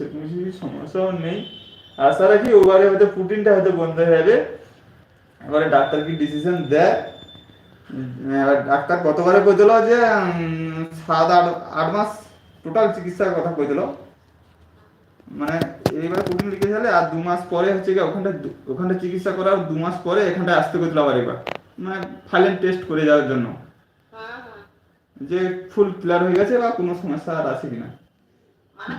সেরকম সমস্যাও নেই আশা রাখি ওবারে হয়তো প্রোটিনটা হয়তো বন্ধ হয়ে যাবে এবারে ডাক্তার কি ডিসিশন দেয় ডাক্তার কতবারে কই দিল যে সাত আট আট মাস টোটাল চিকিৎসার কথা কই দিল মানে এইবার প্রোটিন লিখে গেলে আর দু মাস পরে হচ্ছে কি ওখানটা ওখানটা চিকিৎসা করার দু মাস পরে এখানটা আসতে কইছিল আবার এবার মানে ফাইলেন টেস্ট করে যাওয়ার জন্য যে ফুল ক্লিয়ার হয়ে গেছে বা কোনো সমস্যা আর আছে কিনা মানে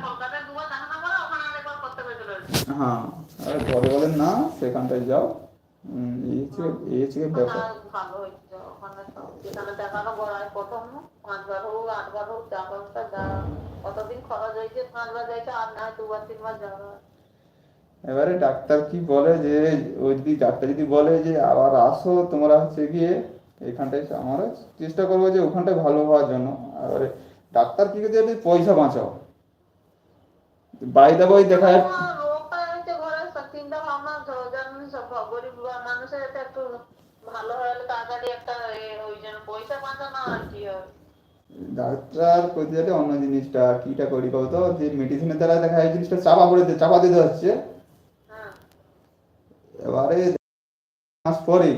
হ্যাঁ আর পরে বলেন না সেখানটায় যাও। এই হচ্ছে এই হচ্ছে ব্যাপার। ভালো হয়েছে ওখানে তো। যেখানে দেখানো বড় হয় প্রথম পাঁচবার হোক আটবার হোক যা ব্যবস্থা যা। কতদিন খরচ হয়েছে পাঁচবার যাইছে আর না দুবার তিনবার যাওয়া এবারে ডাক্তার কি বলে যে ওই যদি ডাক্তার যদি বলে যে আবার আসো তোমরা হচ্ছে গিয়ে এখানটায় আমরা চেষ্টা করব যে ওখানটায় ভালো হওয়ার জন্য। এবারে ডাক্তার কি করছে পয়সা বাঁচাও। বাইদা বই দেখা যায় আমার রোগটা হচ্ছে ঘরে সব চিন্তা ভাবনা তো জানেন সব গরিব মানুষের একটু ভালো হলে তাড়াতাড়ি একটা এ, ওই জন্য পয়সা বাঁচানো আর কি ডাক্তার করতে যাবে অন্য জিনিসটা কিটা করি কত যে মেডিসিনের দ্বারা দেখা যায় জিনিসটা চাপা পড়ে চাপা দিতে হচ্ছে। হ্যাঁ। এবারে মাস পরে